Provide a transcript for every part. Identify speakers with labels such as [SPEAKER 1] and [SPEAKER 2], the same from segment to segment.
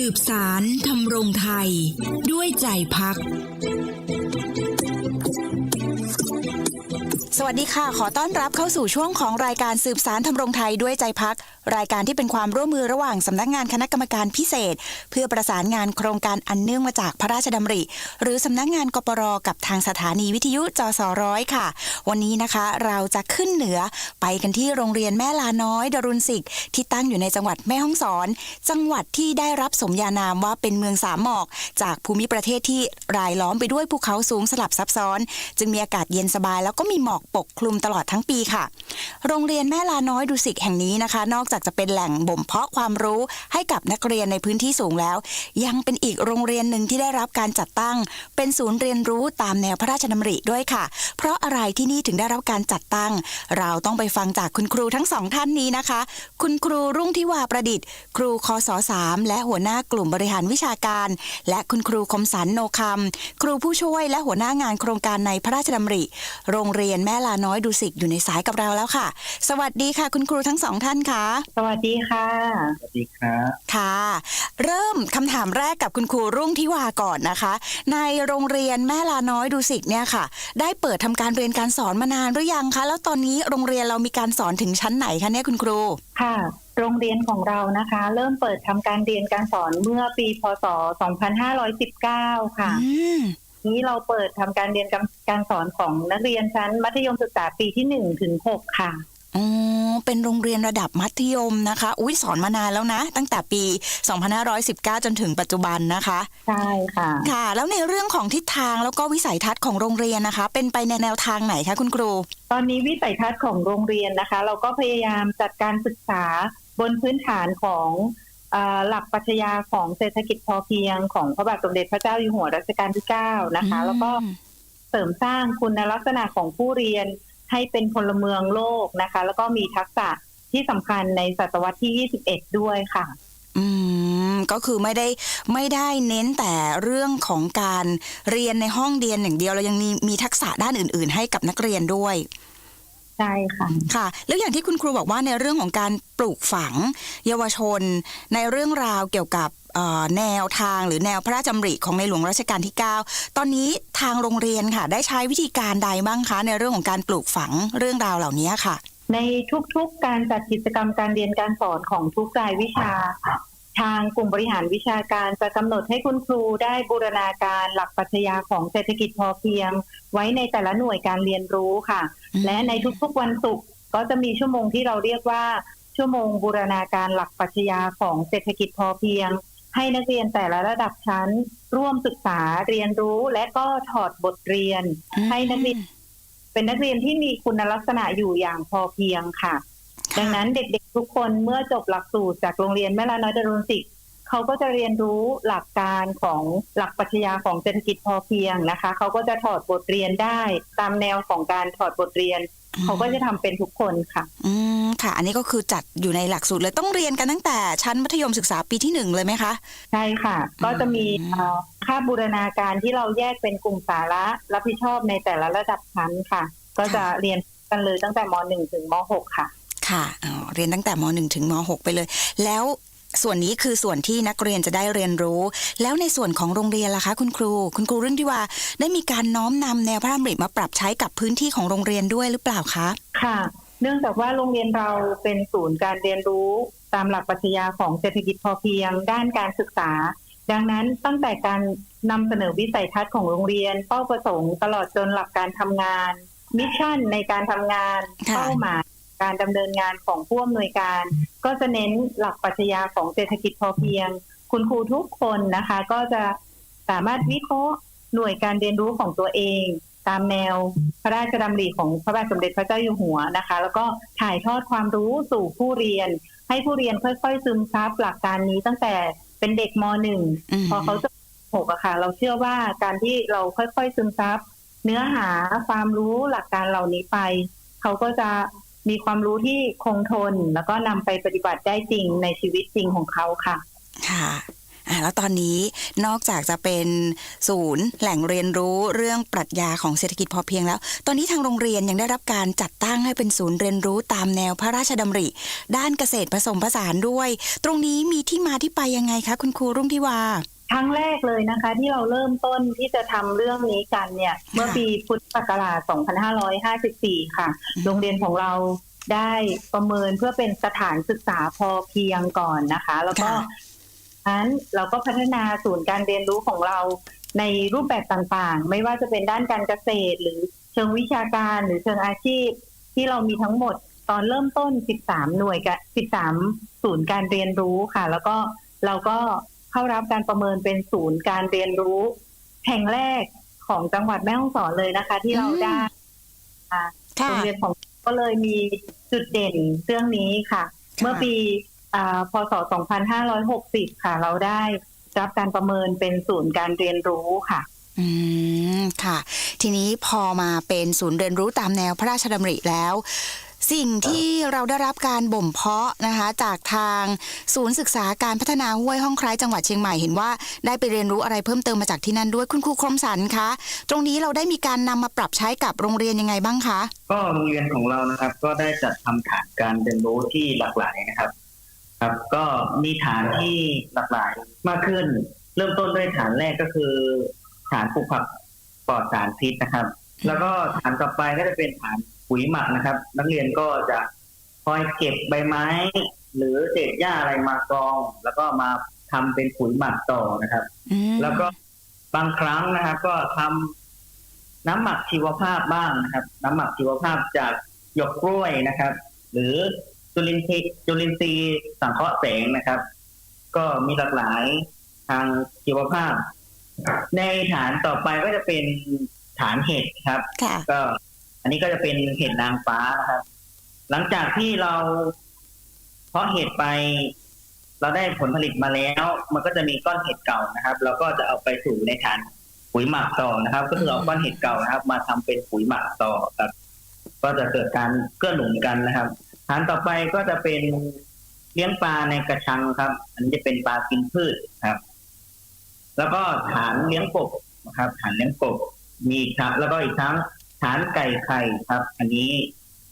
[SPEAKER 1] สืบสารทำรงไทย ด้วยใจพัก
[SPEAKER 2] สวัสดีค่ะ ขอต้อนรับเข้าสู่ช่วงของรายการสืบสารทำรงไทยด้วยใจพัก รายการที่เป็นความร่วมมือระหว่างสำนักงานคณะกรรมการพิเศษ เพื่อประสานงานโครงการอันเนื่องมาจากพระราชดำริ หรือสำนักงานกปรกับทางสถานีวิทยุจสร้อยค่ะ วันนี้นะคะเราจะขึ้นเหนือไปกันที่โรงเรียนแม่ลาน้อยดรุณศิษย์ที่ตั้งอยู่ในจังหวัดแม่ฮ่องสอน จังหวัดที่ได้รับสมญานามว่าเป็นเมืองสามหมอก จากภูมิประเทศที่รายล้อมไปด้วยภูเขาสูงสลับซับซ้อน จึงมีอากาศเย็นสบาย แล้วก็มีหมอกปกคลุมตลอดทั้งปีค่ะ โรงเรียนแม่ลาน้อยดุสิตแห่งนี้นะคะ นอกจากจะเป็นแหล่งบ่มเพาะความรู้ให้กับนักเรียนในพื้นที่สูงแล้ว ยังเป็นอีกโรงเรียนหนึ่งที่ได้รับการจัดตั้ง เป็นศูนย์เรียนรู้ตามแนวพระราชดำริด้วยค่ะ เพราะอะไรที่นี่ถึงได้รับการจัดตั้ง เราต้องไปฟังจากคุณครูทั้งสองท่านนี้นะคะ คุณครูรุ่งทิวาประดิษฐ์ ครูคศสามและหัวหน้ากลุ่มบริหารวิชาการ และคุณครูคมสันโนคำครูผู้ช่วยและหัวหน้างานโครงการในพระราชดำริ โรงเรียนแม่ลาน้อยดุสิตอยู่ในสายกับเราแล้วค่ะ สวัสดีค่ะ คุณครูทั้งสองท่านค่ะ
[SPEAKER 3] สวัสดีค่ะ
[SPEAKER 4] สวัสดีครับ
[SPEAKER 2] ค่ะ เริ่มคำถามแรกกับคุณครูรุ่งทิวาก่อนนะคะ ในโรงเรียนแม่ลาน้อยดุสิตเนี่ยค่ะ ได้เปิดทำการเรียนการสอนมานานหรือยังคะ แล้วตอนนี้โรงเรียนเรามีการสอนถึงชั้นไหนคะเนี่ยคุณครู
[SPEAKER 3] ค่ะ โรงเรียนของเรานะคะ เริ่มเปิดทำการเรียนการสอนเมื่อปีพศ 2519 ค่ะ
[SPEAKER 2] อืม
[SPEAKER 3] นี้เราเปิดทำการเรียนการการสอนของนักเรียนชั้นมัธยมศึกษาปีที่1ถึง6ค่ะ
[SPEAKER 2] อ๋อ เป็นโรงเรียนระดับมัธยมนะคะ อุ้ยสอนมานานแล้วนะ ตั้งแต่ปี 2519 จนถึงปัจจุบันนะคะ
[SPEAKER 3] ใช่ค่ะ
[SPEAKER 2] ค่ะ แล้วในเรื่องของทิศทางแล้วก็วิสัยทัศน์ของโรงเรียนนะคะ เป็นไปในแนวทางไหนคะคุณครู
[SPEAKER 3] ตอนนี้วิสัยทัศน์ของโรงเรียนนะคะ เราก็พยายามจัดการศึกษาบนพื้นฐานของเอ่อหลักปรัชญาของเศรษฐกิจพอเพียงของพระบาทสมเด็จพระเจ้าอยู่หัวรัชกาลที่ 9 นะคะ แล้วก็เสริมสร้างคุณลักษณะของผู้เรียน ให้เป็นพลเมืองโลกนะคะ แล้วก็มีทักษะที่สำคัญในศตวรรษที่ 21 ด้วยค่ะ
[SPEAKER 2] อืม ก็คือไม่ได้ไม่ได้เน้นแต่เรื่องของการเรียนในห้องเรียนอย่างเดียวเรายังมีมีทักษะด้านอื่น ๆ ให้กับนักเรียนด้วย
[SPEAKER 3] ใช่ค่ะ
[SPEAKER 2] ค่ะ แล้วอย่างที่คุณครูบอกว่าในเรื่องของการปลูกฝัง เยาวชน ในเรื่องราวเกี่ยวกับเอ่อ แนวทางหรือแนวพระราชดำริของในหลวงรัชกาลที่ 9 ตอนนี้ทางโรงเรียนค่ะ ได้ใช้วิธีการใดบ้างคะ ในเรื่องของการปลูกฝังเรื่องราวเหล่านี้ค่ะ
[SPEAKER 3] ในทุกๆการจัดกิจกรรมการเรียนการสอนของทุกรายวิชา ทางกลุ่มบริหารวิชาการจะกำหนดให้คุณครูได้บูรณาการหลักปรัชญาของเศรษฐกิจพอเพียง ไว้ในแต่ละหน่วยการเรียนรู้ค่ะ
[SPEAKER 2] อืม
[SPEAKER 3] และในทุกๆวันศุกร์ก็จะมีชั่วโมงที่เราเรียกว่าชั่วโมงบูรณาการหลักปรัชญาของเศรษฐกิจพอเพียง ให้นักเรียนแต่ละระดับชั้น ร่วมศึกษาเรียนรู้และก็ถอดบทเรียน ให้นักเรียน เป็นนักเรียนที่มีคุณลักษณะอยู่อย่างพอเพียงค่ะ
[SPEAKER 2] ค่ะ
[SPEAKER 3] ดังนั้นเด็กๆทุกคนเมื่อจบหลักสูตรจากโรงเรียนแม่ลาน้อยดารุณศิษย์เขาก็จะเรียนรู้หลักการของหลักปรัชญาของเศรษฐกิจพอเพียงนะคะ เขาก็จะถอดบทเรียนได้ตามแนวของการถอดบทเรียน เขาก็จะทำเป็นทุกคนค่ะ
[SPEAKER 2] อืมค่ะ อันนี้ก็คือจัดอยู่ในหลักสูตรเลยต้องเรียนกันตั้งแต่ชั้นมัธยมศึกษาปีที่หนึ่งเลยไหมคะ
[SPEAKER 3] ใช่ค่ะ ก็จะมีเอ่อค่าบูรณาการที่เราแยกเป็นกลุ่มสาระ รับผิดชอบในแต่ละระดับชั้นค่ะ ก็จะเรียนกันเลยตั้งแต่ม .1 ถึงม .6 ค่ะ
[SPEAKER 2] ค่ะอ๋อเรียนตั้งแต่ม .1 ถึงม .6 ไปเลย แล้ว ส่วนนี้คือส่วนที่นักเรียนจะได้เรียนรู้ แล้วในส่วนของโรงเรียนล่ะคะ คุณครู คุณครูเรื่องที่ว่า ได้มีการน้อมนำแนวพระดำริมาปรับใช้กับพื้นที่ของโรงเรียนด้วยหรือเปล่าคะ
[SPEAKER 3] ค่ะ เนื่องจากว่าโรงเรียนเราเป็นศูนย์การเรียนรู้ ตามหลักปรัชญาของเศรษฐกิจพอเพียง ด้านการศึกษา ดังนั้นตั้งแต่การนำเสนอวิสัยทัศน์ของโรงเรียน เป้าประสงค์ตลอดจนหลักการทำงานมิชชั่นในการทำงาน
[SPEAKER 2] ค่ะ
[SPEAKER 3] เป้าหมาย การดำเนินงานของผู้อำนวยการ ก็จะเน้นหลักปรัชญาของเศรษฐกิจพอเพียง คุณครูทุกคนนะคะ ก็จะสามารถวิเคราะห์หน่วยการเรียนรู้ของตัวเอง ตามแนวพระราชดำริของพระบาทสมเด็จพระเจ้าอยู่หัวนะคะ แล้วก็ถ่ายทอดความรู้สู่ผู้เรียน ให้ผู้เรียนค่อยๆซึมซับหลักการนี้ตั้งแต่เป็นเด็กมหนึ่ง
[SPEAKER 2] อืม
[SPEAKER 3] พอเขาจะหกอะค่ะ เราเชื่อว่าการที่เราค่อยๆซึมซับเนื้อหาความรู้หลักการเหล่านี้ไป เขาก็จะ มีความรู้ที่คงทน แล้วก็นำไปปฏิบัติได้จริงในชีวิตจริงของเขาค่ะ
[SPEAKER 2] ค่ะแล้วตอนนี้นอกจากจะเป็นศูนย์แหล่งเรียนรู้เรื่องปรัชญาของเศรษฐกิจพอเพียงแล้ว ตอนนี้ทางโรงเรียนยังได้รับการจัดตั้งให้เป็นศูนย์เรียนรู้ตามแนวพระราชดำริ ด้านเกษตรผสมผสานด้วย ตรงนี้มีที่มาที่ไปยังไงคะคุณครูรุ่งทิวา
[SPEAKER 3] ครั้งแรกเลยนะคะ ที่เราเริ่มต้นที่จะทำเรื่องนี้กันเนี่ย เมื่อปีพุทธศักราช 2554 ค่ะ โรงเรียนของเราได้ประเมินเพื่อเป็นสถานศึกษาพอเพียงก่อนนะคะ แล้วก็
[SPEAKER 2] ค่ะ
[SPEAKER 3] นั้นเราก็พัฒนาศูนย์การเรียนรู้ของเราในรูปแบบต่างๆ ไม่ว่าจะเป็นด้านการเกษตร หรือเชิงวิชาการหรือเชิงอาชีพ ที่เรามีทั้งหมดตอนเริ่มต้น 13 หน่วยกะ13 ศูนย์การเรียนรู้ค่ะ แล้วก็เราก็ เข้ารับการประเมินเป็นศูนย์การเรียนรู้ แห่งแรกของจังหวัดแม่ฮ่องสอนเลยนะคะ ที่เราได้ค่ะ
[SPEAKER 2] ค่ะ
[SPEAKER 3] โรงเรียนของก็เลยมีจุดเด่นเรื่องนี้ค่ะ เมื่อปีอ่าพศ 2560 ค่ะ เราได้รับการประเมินเป็นศูนย์การเรียนรู้ค่ะ
[SPEAKER 2] อืม ค่ะ ทีนี้พอมาเป็นศูนย์เรียนรู้ตามแนวพระราชดำริแล้ว สิ่งที่เราได้รับการบ่มเพาะนะคะจากทางศูนย์ศึกษาการพัฒนาห้วยห้องคร้ายจังหวัดเชียงใหม่เห็นว่าได้ไปเรียนรู้อะไรเพิ่มเติมมาจากที่นั่นด้วยคุณครูคมสันคะตรงนี้เราได้มีการนำมาปรับใช้กับโรงเรียนยังไงบ้างคะ
[SPEAKER 4] ก็โรงเรียนของเรานะครับก็ได้จัดทำฐานการเรียนรู้ที่หลากหลายนะครับครับ ก็มีฐานที่หลากหลายมากขึ้น เริ่มต้นด้วยฐานแรกก็คือ ฐานปลูกผักปลอดสารพิษนะครับ แล้วก็ฐานต่อไปก็จะเป็นฐาน ปุ๋ยหมักนะครับ นักเรียนก็จะคอยเก็บใบไม้ หรือเศษหญ้าอะไรมากรอง แล้วก็มาทำเป็นปุ๋ยหมักต่อนะครับ
[SPEAKER 2] อืม
[SPEAKER 4] แล้วก็บางครั้งนะครับ ก็ทำน้ำหมักชีวภาพบ้างนะครับ น้ำหมักชีวภาพจากหยกกล้วยนะครับ หรือจุลินทรีย์จุลินทรีย์สังเคราะห์แสงนะครับ ก็มีหลากหลายทางชีวภาพ ในฐานต่อไปก็จะเป็นฐานเห็ดครับ
[SPEAKER 2] ค่ะ
[SPEAKER 4] ก็ อันนี้ก็จะเป็นเห็ดนางฟ้านะครับ หลังจากที่เราเพาะเห็ดไป เราได้ผลผลิตมาแล้ว มันก็จะมีก้อนเห็ดเก่านะครับ เราก็จะเอาไปสู่ในฐานปุ๋ยหมักต่อนะครับ ก็คือเอาก้อนเห็ดเก่านะครับ มาทำเป็นปุ๋ยหมักต่อครับ ก็จะเกิดการเกื้อหนุนกันนะครับฐานต่อไปก็จะเป็นเลี้ยงปลาในกระชังครับ อันนี้จะเป็นปลากินพืชครับ แล้วก็ฐานเลี้ยงกบนะครับ ฐานเลี้ยงกบมีอีครับ แล้วก็อีกทั้ง ฐานไก่ไข่ครับ อันนี้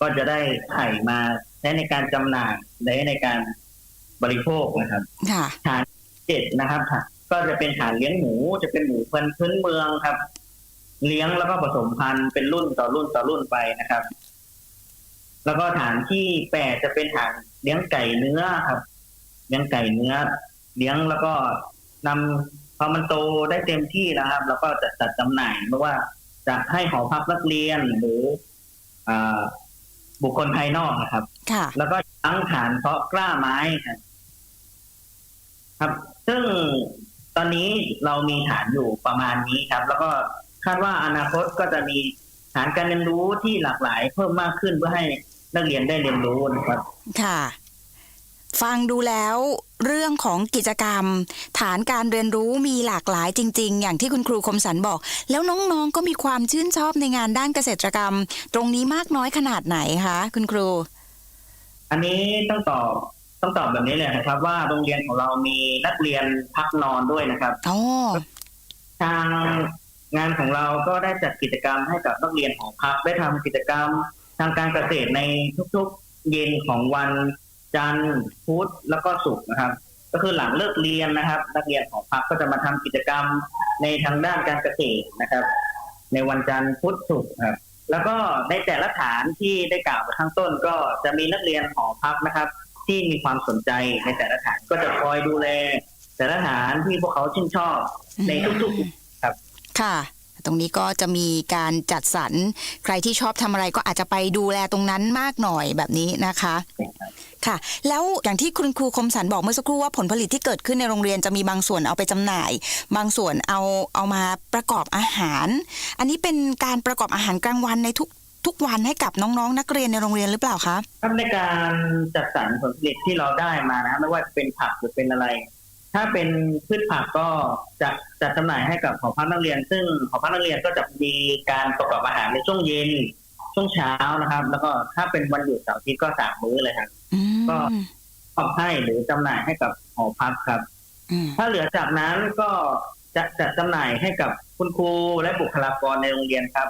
[SPEAKER 4] ก็จะได้ไข่มาใช้ในการจำหน่ายใช้ในการบริโภคนะครับ
[SPEAKER 2] ค่ะ
[SPEAKER 4] ฐานเจ็ดนะครับค่ะ ก็จะเป็นฐานเลี้ยงหมูจะเป็นหมูพันธุ์พื้นเมืองครับ เลี้ยงแล้วก็ผสมพันธุ์เป็นรุ่นต่อรุ่นต่อรุ่นไปนะครับ แล้วก็ฐานที่แปดจะเป็นฐานเลี้ยงไก่เนื้อครับ เลี้ยงไก่เนื้อ เลี้ยงแล้วก็นำพอมันโตได้เต็มที่แล้วครับ แล้วก็จะจัดจำหน่ายไม่ว่า จะให้หอพักนักเรียนหรืออ่าบุคคลภายนอกนะครับ
[SPEAKER 2] ค่ะ
[SPEAKER 4] แล้วก็ทั้งฐานเพาะกล้าไม้ครับครับ ซึ่งตอนนี้เรามีฐานอยู่ประมาณนี้ครับ แล้วก็คาดว่าอนาคตก็จะมีฐานการเรียนรู้ที่หลากหลายเพิ่มมากขึ้นเพื่อให้นักเรียนได้เรียนรู้นะครับ
[SPEAKER 2] ค่ะ ฟังดูแล้วเรื่องของกิจกรรม ฐานการเรียนรู้มีหลากหลายจริง ๆ อย่างที่คุณครูคมสันบอก แล้วน้องๆก็มีความชื่นชอบในงานด้านเกษตรกรรม ตรงนี้มากน้อยขนาดไหนคะคุณครู
[SPEAKER 4] อันนี้ต้องตอบต้องตอบแบบนี้เลยนะครับ ว่าโรงเรียนของเรามีนักเรียนพักนอนด้วยนะครับ
[SPEAKER 2] อ๋อ
[SPEAKER 4] ทางงานของเราก็ได้จัดกิจกรรมให้กับนักเรียนของพักได้ทำกิจกรรมทางการเกษตรในทุกๆเย็นของวัน จันทร์พุธแล้วก็ศุกร์นะครับ ก็คือหลังเลิกเรียนนะครับ นักเรียนของพักก็จะมาทำกิจกรรมในทางด้านการเกษตรนะครับ ในวันจันทร์พุธศุกร์ครับ แล้วก็ในแต่ละฐานที่ได้กล่าวไปข้างต้น ก็จะมีนักเรียนหอพักนะครับ ที่มีความสนใจในแต่ละฐานก็จะคอยดูแลแต่ละฐานที่พวกเขาชื่นชอบในทุกๆครับ
[SPEAKER 2] ค่ะ ตรงนี้ก็จะมีการจัดสรรใครที่ชอบทำอะไรก็อาจจะไปดูแลตรงนั้นมากหน่อยแบบนี้นะคะค่ะ แล้วอย่างที่คุณครูคมสันบอกเมื่อสักครู่ว่าผลผลิตที่เกิดขึ้นในโรงเรียนจะมีบางส่วนเอาไปจำหน่าย บางส่วนเอาเอามาประกอบอาหาร อันนี้เป็นการประกอบอาหารกลางวันในทุกทุกวันให้กับน้องๆ นักเรียนในโรงเรียนหรือเปล่าคะ
[SPEAKER 4] ครับในการจัดสรรผลผลิตที่เราได้มานะไม่ว่าจะเป็นผักหรือเป็นอะไร ถ้าเป็นพืชผักก็จะจัดจำหน่ายให้กับหอพักนักเรียน ซึ่งหอพักนักเรียนก็จะมีการประกอบอาหารในช่วงเย็นช่วงเช้านะครับ แล้วก็ถ้าเป็นวันหยุดเสาร์อาทิตย์ก็สามมื้อเลยครับ
[SPEAKER 2] อืม
[SPEAKER 4] ก็มอบให้หรือจำหน่ายให้กับหอพักครับ
[SPEAKER 2] อืม
[SPEAKER 4] ถ้าเหลือจากนั้นก็จะจัดจำหน่ายให้กับคุณครูและบุคลากรในโรงเรียนครับ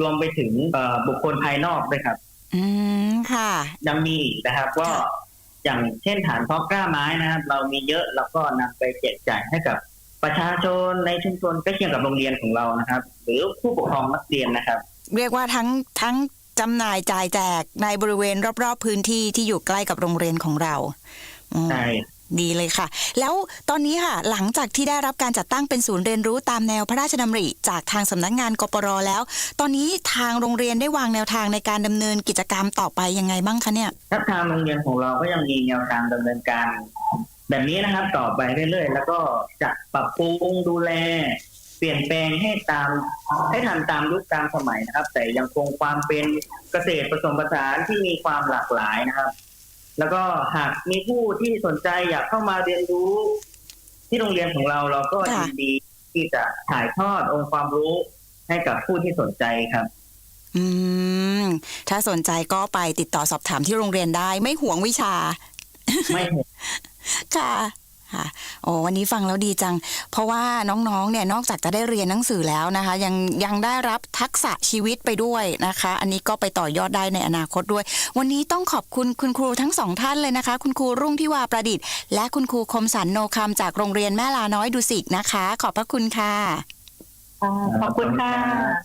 [SPEAKER 4] รวมไปถึงเอ่อบุคคลภายนอกด้วยครับ
[SPEAKER 2] อืมค่ะ
[SPEAKER 4] ยังมีอีกนะครับก็
[SPEAKER 2] ค่ะ
[SPEAKER 4] อย่างเช่นฐานเพาะกล้าไม้นะครับ เรามีเยอะแล้วก็นำไปแจกจ่ายให้กับประชาชนในชุมชนใกล้เคียงกับโรงเรียนของเรานะครับ หรือผู้ปกครองนักเรียนนะครับ
[SPEAKER 2] เรียกว่าทั้งทั้งจำหน่ายจ่ายแจกในบริเวณรอบๆพื้นที่ที่อยู่ใกล้กับโรงเรียนของเราอืม
[SPEAKER 4] ใช่
[SPEAKER 2] ดีเลยค่ะ แล้วตอนนี้ค่ะ หลังจากที่ได้รับการจัดตั้งเป็นศูนย์เรียนรู้ตามแนวพระราชดำริ จากทางสำนักงานกปรแล้ว ตอนนี้ทางโรงเรียนได้วางแนวทางในการดำเนินกิจกรรมต่อไปยังไงบ้างคะเนี่ย
[SPEAKER 4] ถ้าทางโรงเรียนของเราก็ยังมีแนวทางดำเนินการ แบบนี้นะครับต่อไปเรื่อยๆ แล้วก็จะปรับปรุงดูแล เปลี่ยนแปลงให้ตาม ให้ทันตามยุคตามสมัยนะครับ แต่ยังคงความเป็นเกษตรผสมผสานที่มีความหลากหลายนะครับ แล้วก็หากมีผู้ที่สนใจอยากเข้ามาเรียนรู้ ที่โรงเรียนของเราเราก็
[SPEAKER 2] ค่ะ
[SPEAKER 4] ยินดีที่จะถ่ายทอดองค์ความรู้ให้กับผู้ที่สนใจครับ
[SPEAKER 2] อืม ถ้าสนใจก็ไปติดต่อสอบถามที่โรงเรียนได้ ไม่ห่วงวิชา
[SPEAKER 4] ไม่เห็น
[SPEAKER 2] ค่ะ ค่ะโอ้วันนี้ฟังแล้วดีจัง เพราะว่าน้องๆเนี่ยนอกจากจะได้เรียนหนังสือแล้วนะคะ ยังยังได้รับทักษะชีวิตไปด้วยนะคะ อันนี้ก็ไปต่อยอดได้ในอนาคตด้วย วันนี้ต้องขอบคุณคุณครูทั้งสองท่านเลยนะคะ คุณครูรุ่งทิวาประดิษฐ์ และคุณครูคมสันโนคำจากโรงเรียนแม่ลาน้อยดุสิตนะคะ ขอบพระคุณค่ะ
[SPEAKER 3] ค่ะ ขอบคุณค่ะ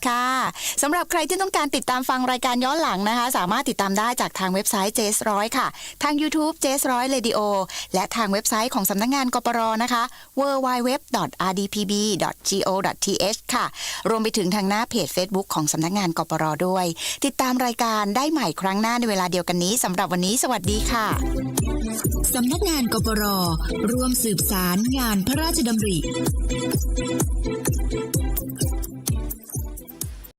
[SPEAKER 2] ค่ะสำหรับใครที่ต้องการติดตามฟังรายการย้อนหลังนะคะ สามารถติดตามได้จากทางเว็บไซต์เจสร้อยค่ะ ทาง YouTube เจสร้อยเรดิโอและทางเว็บไซต์ของสำนักงงานกปรนะคะ www.rdpb.go.th ค่ะ รวมไปถึงทางหน้าเพจ Facebook ของสำนักงานกปรด้วย ติดตามรายการได้ใหม่ครั้งหน้าในเวลาเดียวกันนี้สำหรับวันนี้สวัสดีค่ะ
[SPEAKER 1] สำนักงานกปรร่วมสืบสารงานพระราชดำริ